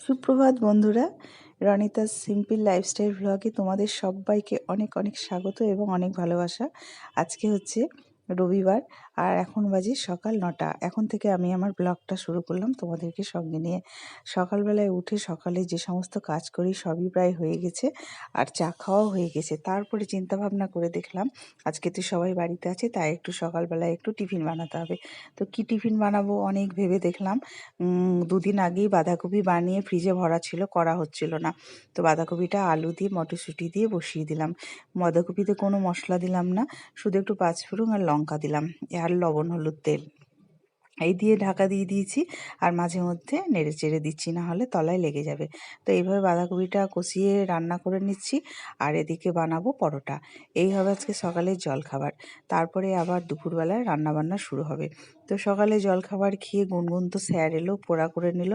সুপ্রভাত বন্ধুরা, রনিতার simple lifestyle ব্লগে তোমাদের সবাইকে অনেক অনেক স্বাগত এবং অনেক ভালোবাসা। আজকে হচ্ছে রবিবার আর এখন বাজে সকাল নটা। এখন থেকে আমি আমার ব্লগটা শুরু করলাম তোমাদেরকে সঙ্গে নিয়ে। সকালবেলায় উঠে সকালে যে সমস্ত কাজ করি সবই প্রায় হয়ে গেছে আর চা খাওয়াও হয়ে গেছে। তারপরে চিন্তা ভাবনা করে দেখলাম, আজকে তো সবাই বাড়িতে আছে, তাই একটু সকালবেলায় একটু টিফিন বানাতে হবে। তো কি টিফিন বানাবো অনেক ভেবে দেখলাম। দুদিন আগেই বাঁধাকপি বানিয়ে ফ্রিজে ভরা ছিল, করা হচ্ছিল না। তো বাঁধাকপিটা আলু দিয়ে, মটরশুঁটি দিয়ে বসিয়ে দিলাম। বাঁধাকপিতে কোনো মশলা দিলাম না, শুধু একটু পাঁচ পাঁচফোড়ন আর লঙ্কা দিলাম। আর লবণ হলুদ তেল। এই দিয়ে ঢাকা দিয়ে দিয়েছি আর মাঝে মধ্যে নেড়ে চেড়ে দিচ্ছি, না হলে তলায় লেগে যাবে। তো এইভাবে বাঁধাকপিটা কষিয়ে রান্না করে নিচ্ছি আর এদিকে বানাবো পরোটা। এই হবে আজকে সকালের জলখাবার। তারপরে আবার দুপুরবেলায় রান্নাবান্না শুরু হবে। তো সকালে জলখাবার খেয়ে গুনগুন তো স্যার এলো, পড়া করে নিল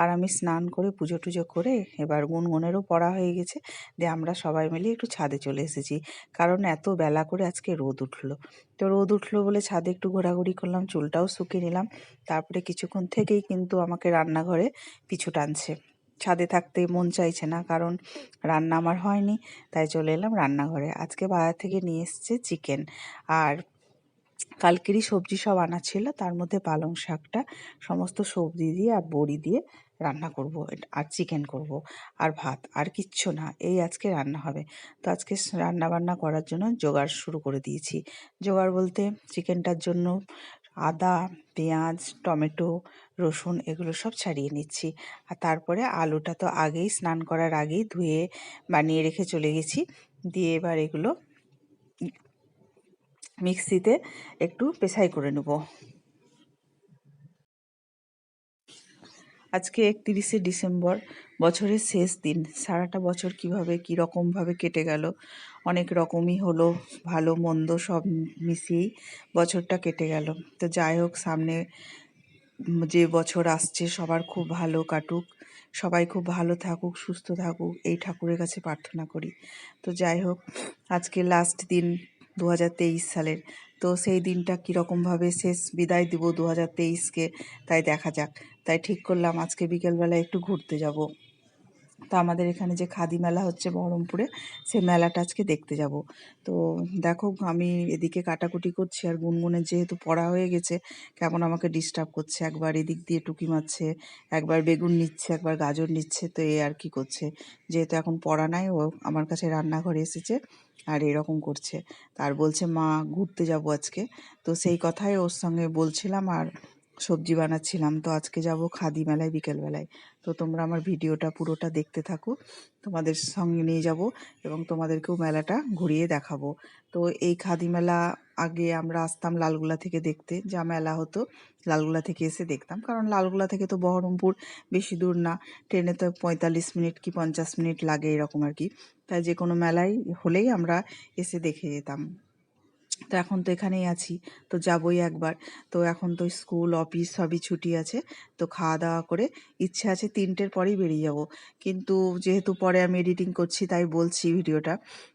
আর আমি স্নান করে পুজো টুজো করে এবার গুনগুনেরও পড়া হয়ে গেছে। দিয়ে আমরা সবাই মিলে একটু ছাদে চলে এসেছি কারণ এত বেলা করে আজকে রোদ উঠল। তো রোদ উঠল বলে ছাদে একটু ঘোরাঘুরি করলাম, চুলটাও শুকিয়ে নিলাম। তারপরে কিছুক্ষণ থেকেই কিন্তু আমাকে রান্নাঘরে পিছু টানছে। ছাদে থাকতে মন চাইছে না কারণ রান্না আমার হয়নি, তাই চলে এলাম রান্নাঘরে। আজকে বাজার থেকে নিয়ে এসছে চিকেন। আর কালকেরই সবজি সব আনা ছিল, তার মধ্যে পালং শাকটা, সমস্ত সবজি দিয়ে আর বড়ি দিয়ে রান্না করব, আর চিকেন করব, আর ভাত, আর কিচ্ছু না, এই আজকে রান্না হবে। তো আজকে রান্না বান্না করার জন্য জোগাড় শুরু করে দিয়েছি। জোগাড় বলতে চিকেনটার জন্য আদা, পেঁয়াজ, টমেটো, রসুন এগুলো সব ছাড়িয়ে নিচ্ছি। আর তারপরে আলুটা তো আগেই স্নান করার আগেই ধুয়ে বানিয়ে রেখে চলে গেছি। দিয়ে এবার এগুলো মিক্সিতে একটু পেশাই করে নেব। আজকে একতিরিশে ডিসেম্বর, বছরের শেষ দিন। সারাটা বছর কীভাবে কী রকমভাবে কেটে গেল অনেক রকমই হলো, ভালো, মন্দ সব মিশিয়েই বছরটা কেটে গেল। তো যাই হোক, সামনে যে বছর আসছে সবার খুব ভালো কাটুক, সবাই খুব ভালো থাকুক, সুস্থ থাকুক, এই ঠাকুরের কাছে প্রার্থনা করি। তো যাই হোক, আজকে লাস্ট দিন দু হাজার তেইশ সালের, তো সেই দিনটা কীরকমভাবে শেষ বিদায় দিব দু হাজার তেইশকে তাই দেখা যাক। তাই ঠিক করলাম, আজকে বিকেলবেলা একটু ঘুরতে যাব। তো আমাদের এখানে যে খাদি মেলা হচ্ছে বহরমপুরে সে মেলাটা আজকে দেখতে যাব। তো দেখো, আমি এদিকে কাটাকুটি করছি আর গুনগুনের যেহেতু পড়া হয়ে গেছে, কেমন আমাকে ডিস্টার্ব করছে। একবার এদিক দিয়ে টুকি মারছে, একবার বেগুন নিচ্ছে, একবার গাজর নিচ্ছে, তো এ আর কি করছে। যেহেতু এখন পড়া নাই, ও আমার কাছে রান্নাঘরে এসেছে আর এরকম করছে। তার বলছে, মা, ঘুরতে যাব আজকে। তো সেই কথাই ওর সঙ্গে বলছিলাম আর সবজি বানাচ্ছিলাম। তো আজকে যাব খাদি মেলায় বিকেলবেলায় তো তোমরা আমার ভিডিওটা পুরোটা দেখতে থাকো। তোমাদের সঙ্গে নিয়ে যাব এবং তোমাদেরকেও মেলাটা ঘুরিয়ে দেখাবো। তো এই খাদি মেলা আগে আমরা আসতাম লালগুলা থেকে দেখতে। যা মেলা হতো, লালগুলা থেকে এসে দেখতাম। কারণ লালগুলা থেকে তো বহরমপুর বেশি দূর না। ট্রেনে তো পঁয়তাল্লিশ মিনিট কি পঞ্চাশ মিনিট লাগে এরকম আর কি। তাই যে কোনো মেলায় হলেই আমরা এসে দেখে যেতাম। তো এখন তো এখানেই আছি, তো যাবই একবার। তো এখন তো স্কুল, অফিস সবই ছুটি আছে, তো খাওয়া দাওয়া করে ইচ্ছে আছে তিনটের পরেই বেরিয়ে যাব। কিন্তু যেহেতু পরে আমি এডিটিং করছি, তাই বলছি ভিডিওটা,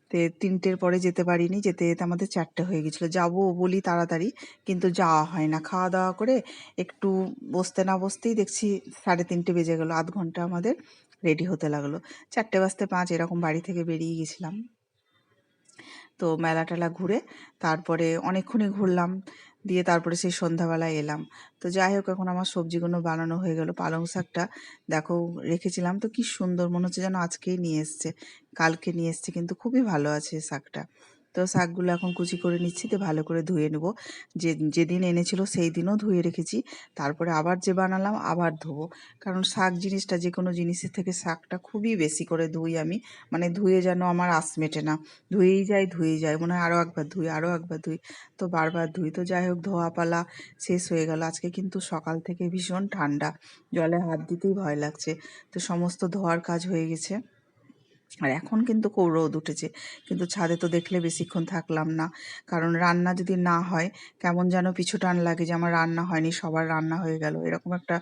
তো তিনটের পরে যেতে পারিনি, যেতে যেতে আমাদের চারটে হয়ে গেছিল। যাব বলি তাড়াতাড়ি, কিন্তু যাওয়া হয় না। খাওয়া দাওয়া করে একটু বসতে না বসতেই দেখছি সাড়ে তিনটে বেজে গেলো, আধ ঘণ্টা আমাদের রেডি হতে লাগল। চারটে বাজতে পাঁচ, এরকম বাড়ি থেকে বেরিয়ে গেছিলাম। তো মেলা টেলা ঘুরে তারপরে অনেকক্ষণই ঘুরলাম। দিয়ে তারপরে সেই সন্ধ্যাবেলায় এলাম। তো যাই হোক, এখন আমার সবজিগুলো বানানো হয়ে গেল। পালং শাকটা দেখো রেখেছিলাম। তো কি সুন্দর, মনে হচ্ছে যেন আজকেই নিয়ে এসছে। কালকে নিয়ে এসছে, কিন্তু খুবই ভালো আছে শাকটা। তো শাকগুলো এখন কুচি করে নিচ্ছি তো ভালো করে ধুয়ে নেব। যে, যেদিন এনেছিল সেই দিনও ধুয়ে রেখেছি। তারপরে আবার যে বানালাম, আবার ধোবো। কারণ শাক জিনিসটা, যে কোনো জিনিসের থেকে শাকটা খুবই বেশি করে ধুই আমি। মানে ধুয়ে যেন আমার আস মেটে না। ধুয়েই যায় ধুয়েই যায় মনে হয় আরও একবার ধুই আরও একবার ধুই। তো বারবার ধুই। তো যাই হোক ধোয়া পালা শেষ হয়ে গেল। আজকে কিন্তু সকাল থেকে ভীষণ ঠান্ডা। জলে হাত দিতেই ভয় লাগছে। তো সমস্ত ধোয়ার কাজ হয়ে গেছে। আর এখন কিন্তু খুব রোদ উঠেছে। কিন্তু ছাদে তো দেখলে বেশিক্ষণ থাকলাম না। কারণ রান্না যদি না হয়, কেমন যেন পিছু টান লাগে যে, আমার রান্না হয়নি, সবার রান্না হয়ে গেল। এরকম একটা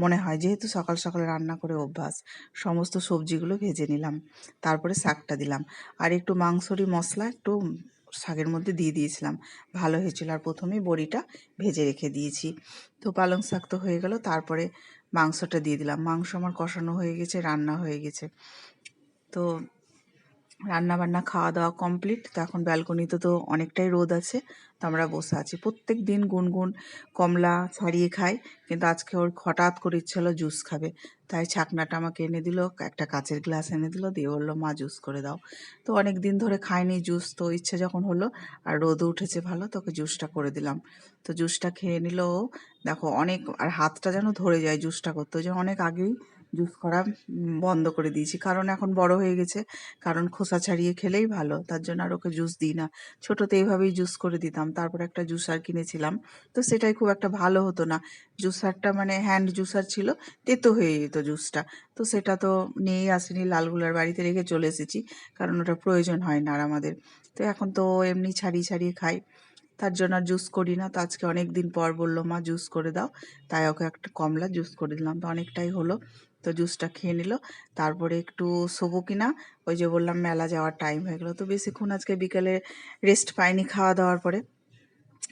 মনে হয়। যেহেতু সকাল সকাল রান্না করে অভ্যাস, সমস্ত সবজিগুলো ভেজে নিলাম, তারপরে শাকটা দিলাম। আর একটু মাংসরই মশলা, একটু শাকের মধ্যে দিয়ে দিয়েছিলাম। ভালো হয়েছিল। আর প্রথমেই বড়িটা ভেজে রেখে দিয়েছি। তো পালং শাক তো হয়ে গেল। তারপরে মাংসটা দিয়ে দিলাম। মাংস আমার কষানো হয়ে গেছে, রান্না হয়ে গেছে। তো রান্না বান্না খাওয়া দাওয়া কমপ্লিট তো এখন ব্যালকনিতে তো অনেকটাই রোদ আছে, তো আমরা বসে আছি। প্রত্যেক দিন গুনগুন কমলা ছাড়িয়ে খায় কিন্তু আজকে ওর হঠাৎ করে ইচ্ছে হলো জুস খাবে। তাই ছাকনাটা আমাকে এনে দিল, একটা কাচের গ্লাস এনে দিল, দিয়ে বলল, মা জুস করে দাও। তো অনেক দিন ধরে খায়নি জুস তো ইচ্ছে যখন হলো আর রোদ উঠেছে ভালো তোকে জুসটা করে দিলাম। তো জুসটা খেয়ে নিল দেখো অনেক, আর হাতটা যেন ধরে যায় জুসটা করতে জন্য অনেক আগেই জুস করা বন্ধ করে দিয়েছি। কারণ এখন বড় হয়ে গেছে। কারণ খোসা ছাড়িয়ে খেলেই ভালো। তার জন্য আর ওকে জুস দিই না। ছোটোতে এইভাবেই জুস করে দিতাম। তারপর একটা জুসার কিনেছিলাম। তো সেটাই খুব একটা ভালো হতো না। জুসারটা মানে হ্যান্ড জুসার ছিল। তেতো হয়ে যেত জুসটা। তো সেটা তো নিয়েই আসেনি। লালগুলার বাড়িতে রেখে চলে এসেছি। কারণ ওটা প্রয়োজন হয় না আর আমাদের। তো এখন তো এমনি ছাড়িয়ে ছাড়িয়ে খাই। তার জন্য আর জুস করি না। তো আজকে অনেক দিন পর বলল, মা, জুস করে দাও। তাই ওকে একটা কমলা জুস করে দিলাম। তো অনেকটাই হলো। তো জুসটা খেয়ে নিল। তারপরে একটু শোবো কিনা, ওই যে বললাম মেলা যাওয়ার টাইম হয়ে গেলো। তো বেশিক্ষণ আজকে বিকেলে রেস্ট পাইনি খাওয়া দাওয়ার পরে।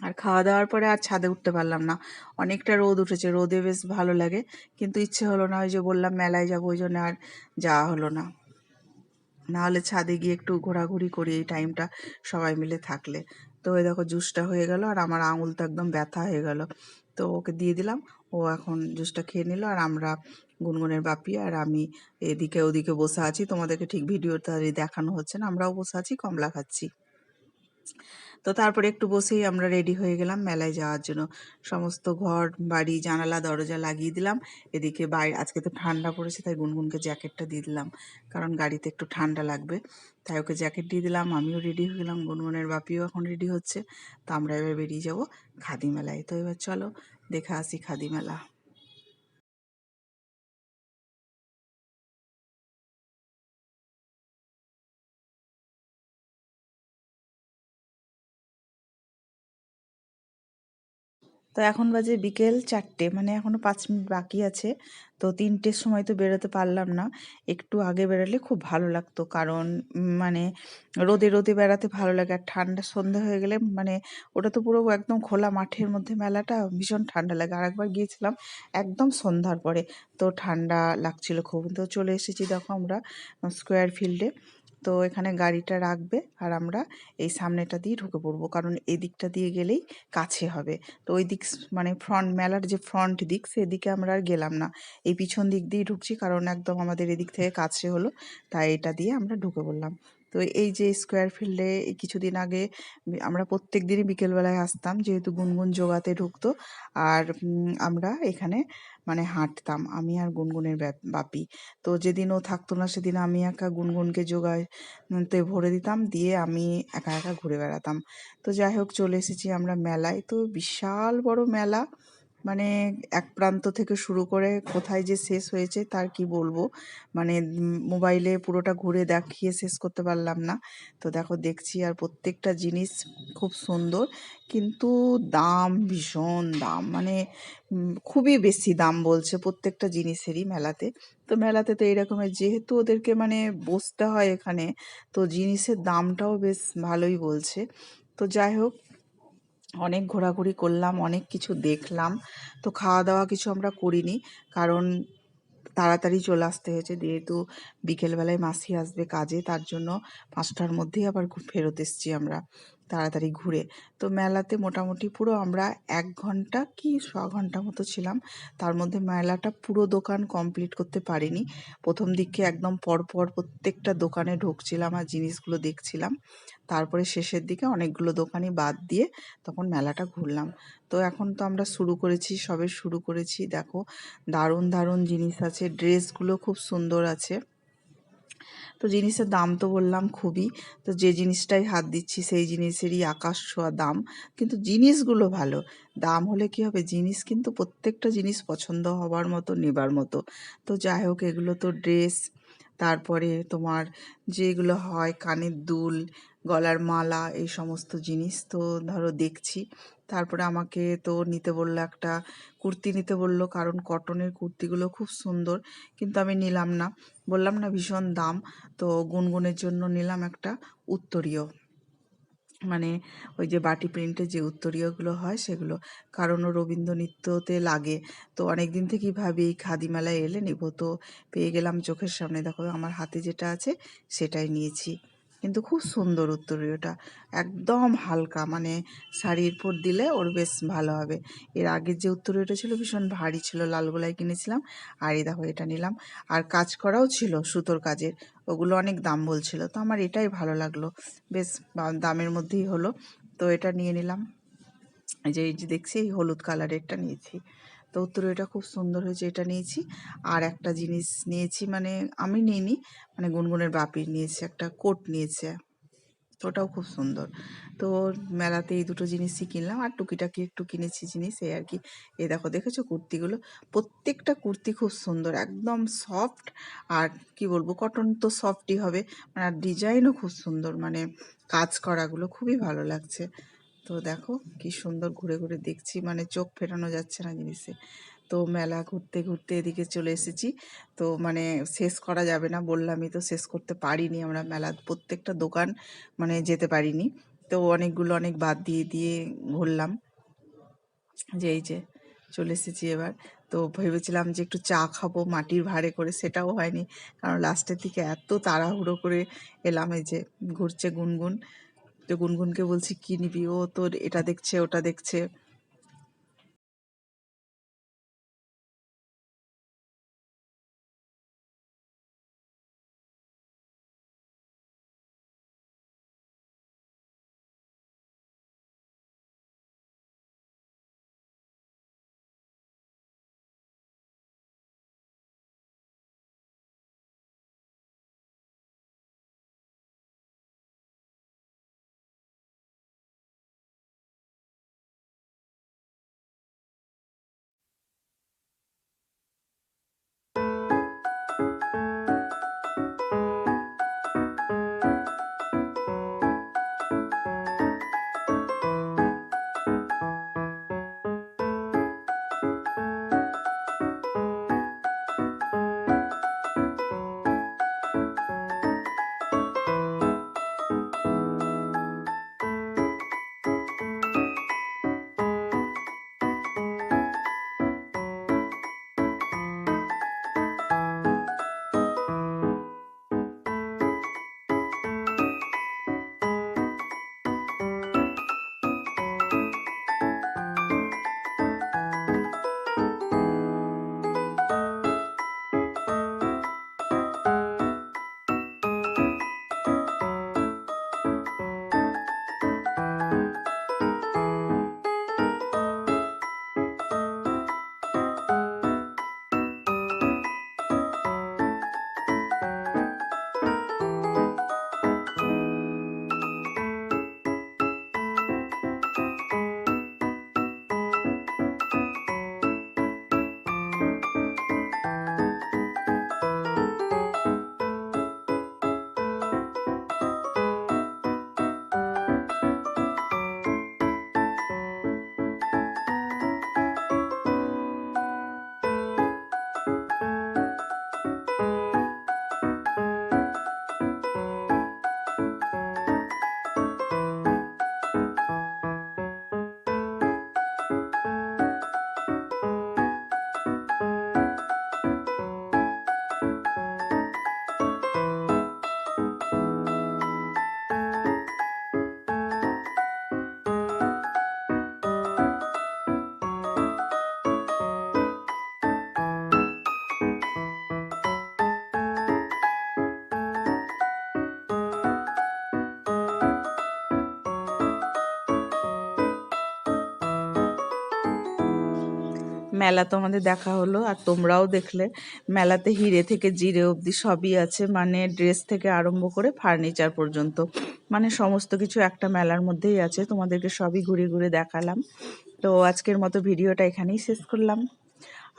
আর খাওয়া দাওয়ার পরে আর ছাদে উঠতে পারলাম না। অনেকটা রোদ উঠেছে, রোদে বেশ ভালো লাগে। কিন্তু ইচ্ছে হলো না, ওই যে বললাম মেলায় যাব, ওই জন্য আর যাওয়া হলো না। না হলে ছাদে গিয়ে একটু ঘোরাঘুরি করি এই টাইমটা সবাই মিলে থাকলে। তো ওই দেখো জুসটা হয়ে গেল আর আমার আঙুল তো একদম ব্যথা হয়ে গেল। তো ওকে দিয়ে দিলাম। ও এখন জুসটা খেয়ে নিল আর আমরা গুনগুনের বাপি আর আমি এদিকে ওদিকে বসে আছি। তোমাদেরকে ঠিক ভিডিওটা দেখানো হচ্ছে না, আমরাও বসে আছি, কমলা খাচ্ছি। তো তারপরে একটু বসেই আমরা রেডি হয়ে গেলাম মেলায় যাওয়ার জন্য। সমস্ত ঘর, বাড়ি, জানালা, দরজা লাগিয়ে দিলাম। এদিকে বাইরে আজকে তো ঠান্ডা পড়েছে, তাই গুনগুনকে জ্যাকেটটা দিয়ে দিলাম। কারণ গাড়িতে একটু ঠান্ডা লাগবে। তাই ওকে জ্যাকেট দিয়ে দিলাম, আমিও রেডি হয়ে গেলাম, গুনগুনের বাপিও এখন রেডি হচ্ছে। তো আমরা এবার বেরিয়ে যাব খাদি মেলায় তো এবার চলো, দেখে আসি খাদি মেলা তো এখন বাজে বিকেল চারটে মানে এখনও পাঁচ মিনিট বাকি আছে। তো তিনটের সময় তো বেরোতে পারলাম না। একটু আগে বেরোলে খুব ভালো লাগতো, কারণ মানে রোদে রোদে বেড়াতে ভালো লাগে। আর ঠান্ডা, সন্ধে হয়ে গেলে মানে ওটা তো পুরো একদম খোলা মাঠের মধ্যে মেলাটা ভীষণ ঠান্ডা লাগে। আর একবার গিয়েছিলাম একদম সন্ধ্যার পরে, তো ঠান্ডা লাগছিল খুব। তো চলে এসেছি দেখো আমরা স্কোয়ার ফিল্ডে তো এখানে গাড়িটা রাখবে আর আমরা এই সামনেটা দিয়ে ঢুকে পড়ব। কারণ এই দিকটা দিয়ে গেলেই কাছে হবে। তো ওই দিক মানে ফ্রন্ট মেলার যে ফ্রন্ট দিক, সেদিকে আমরা আর গেলাম না। এই পিছন দিক দিয়ে ঢুকছি কারণ একদম আমাদের এদিক থেকে কাছে হলো। তাই এটা দিয়ে আমরা ঢুকে পড়লাম। তো এই যে স্কোয়ার ফিল্ডে কিছুদিন আগে আমরা প্রত্যেক দিনই বিকেলবেলায় আসতাম, যেহেতু গুনগুন যোগাতে ঢুকতো। আর আমরা এখানে মানে হাঁটতাম। আমি আর গুনগুনের বাপি। তো যেদিন ও থাকতো না, সেদিন আমি একা গুনগুনকে তে ভরে দিতাম, দিয়ে আমি একা একা ঘুরে বেড়াতাম। তো যাই হোক, চলে এসেছি আমরা মেলায়। তো বিশাল বড় মেলা। মানে এক প্রান্ত থেকে শুরু করে কোথায় যে শেষ হয়েছে তার কি বলব? মানে মোবাইলে পুরোটা ঘুরে দেখিয়ে শেষ করতে পারলাম না। তো দেখো দেখছি আর প্রত্যেকটা জিনিস খুব সুন্দর। কিন্তু দাম ভীষণ দাম। মানে খুবই বেশি দাম বলছে প্রত্যেকটা জিনিসেরই মেলাতে। তো মেলাতে তো এইরকমের যেহেতু ওদেরকে মানে বসতে হয় এখানে, তো জিনিসের দামটাও বেশ ভালোই বলছে। তো যাই হোক অনেক ঘোরাঘুরি করলাম, অনেক কিছু দেখলাম। তো খাওয়া দাওয়া কিছু আমরা করিনি, কারণ তাড়াতাড়ি চলে আসতে হয়েছে, যেহেতু বিকেলবেলায় মাসি আসবে কাজে, তার জন্য পাঁচটার মধ্যেই আবার ফেরত এসছি আমরা তাড়াতাড়ি ঘুরে। তো মেলাতে মোটামুটি পুরো আমরা এক ঘণ্টা কি ছ ঘণ্টা মতো ছিলাম, তার মধ্যে মেলাটা পুরো দোকান কমপ্লিট করতে পারিনি। প্রথম দিকে একদম পরপর প্রত্যেকটা দোকানে ঢুকছিলাম আর জিনিসগুলো দেখছিলাম। তারপরে শেষের দিকে অনেকগুলো দোকানই বাদ দিয়ে তখন মেলাটা ঘুরলাম। তো এখন তো আমরা শুরু করেছি, সবে শুরু করেছি। দেখো, দারুণ দারুণ জিনিস আছে। ড্রেসগুলো খুব সুন্দর আছে। তো জিনিসের দাম তো বললাম খুবই। তো যে জিনিসটাই হাত দিচ্ছি সেই জিনিসেরই আকাশ ছোঁয়া দাম। কিন্তু জিনিসগুলো ভালো। দাম হলে কি হবে? জিনিস কিন্তু প্রত্যেকটা জিনিস পছন্দ হবার মতো, নেবার মতো। তো যাই হোক, এগুলো তো ড্রেস। তারপরে তোমার যেগুলো হয় কানের দুল গলার মালা, এই সমস্ত জিনিস তো ধরো দেখছি। তারপরে আমাকে তো নিতে বলল একটা, কুর্তি নিতে বলল, কারণ কটনের কুর্তিগুলো খুব সুন্দর, কিন্তু আমি নিলাম না। বললাম, না, ভীষণ দাম। তো গুনগুনের জন্য নিলাম একটা উত্তরীয়। মানে ওই যে বাটি প্রিন্টের যে উত্তরীয়গুলো হয়, সেগুলো। কারণও রবীন্দ্র নৃত্যতে লাগে। তো অনেক দিন থেকেই ভাবি খাদি মেলায় এলে নেব। তো পেয়ে গেলাম চোখের সামনে। দেখো, আমার হাতে যেটা আছে, সেটাই নিয়েছি। কিন্তু খুব সুন্দর উত্তরীয়টা একদম হালকা মানে শাড়ির উপর দিলে ওর বেশ ভালো হবে। এর আগের যে উত্তরীয়টা ছিল ভীষণ ভারী ছিল, লাল গোলায় কিনেছিলাম। আর এই দেখো, এটা নিলাম। আর কাজ করাও ছিল সুতোর কাজের, ওগুলো অনেক দাম বলছিল। তো আমার এটাই ভালো লাগল। বেশ দামের মধ্যেই হলো। তো এটা নিয়ে নিলাম। এই যে এই যে দেখছি, এই হলুদ কালারেরটা নিয়েছি। তো উত্তরীয়টা খুব সুন্দর হয়েছে, এটা নিয়েছি। আর একটা জিনিস নিয়েছি মানে আমি নিইনি মানে গুনগুনের বাপির নিয়েছে, একটা কোট নিয়েছে। তো ওটাও খুব সুন্দর। তো মেলাতে এই দুটো জিনিসই কিনলাম, আর টুকিটাকি একটু কিনেছি জিনিস, এই আর কি। এই দেখো, দেখেছ কুর্তিগুলো? প্রত্যেকটা কুর্তি খুব সুন্দর, একদম সফট, আর কি বলব, কটন তো সফটই হবে মানে আর ডিজাইনও খুব সুন্দর মানে কাজ করাগুলো খুবই ভালো লাগছে। তো দেখো কি সুন্দর ঘুরে ঘুরে দেখছি মানে চোখ ফেরানো যাচ্ছে না জিনিসে। তো মেলা ঘুরতে ঘুরতে এদিকে চলে এসেছি। তো মানে শেষ করা যাবে না, বললামই তো শেষ করতে পারিনি আমরা মেলার প্রত্যেকটা দোকান মানে যেতে পারিনি। তো অনেকগুলো অনেক বাদ দিয়ে দিয়ে ঘুরলাম। যে এই যে চলে এসেছি এবার। তো ভেবেছিলাম যে একটু চা খাব, মাটির ভাড়ে করে, সেটাও হয়নি। কারণ লাস্টের দিকে এত তাড়াহুড়ো করে এলাম এই যে, ঘুরছে গুনগুন। তো গুনগুনকে বলছি কি নিবি? ও তোর এটা দেখছে ওটা দেখছে। মেলা তো আমাদের দেখা হলো, আর তোমরাও দেখলে। মেলাতে হিরে থেকে জিরে অবধি সবই আছে মানে ড্রেস থেকে আরম্ভ করে ফার্নিচার পর্যন্ত। মানে সমস্ত কিছু একটা মেলার মধ্যেই আছে, তোমাদেরকে সবই ঘুরে ঘুরে দেখালাম। তো আজকের মতো ভিডিওটা এখানেই শেষ করলাম।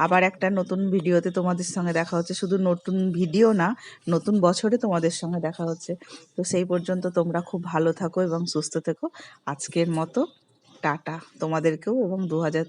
আবার একটা নতুন ভিডিওতে তোমাদের সঙ্গে দেখা হচ্ছে, শুধু নতুন ভিডিও না, নতুন বছরে তোমাদের সঙ্গে দেখা হচ্ছে। তো সেই পর্যন্ত তোমরা খুব ভালো থাকো এবং সুস্থ থেকো। আজকের মতো টাটা তোমাদেরকেও এবং দু হাজার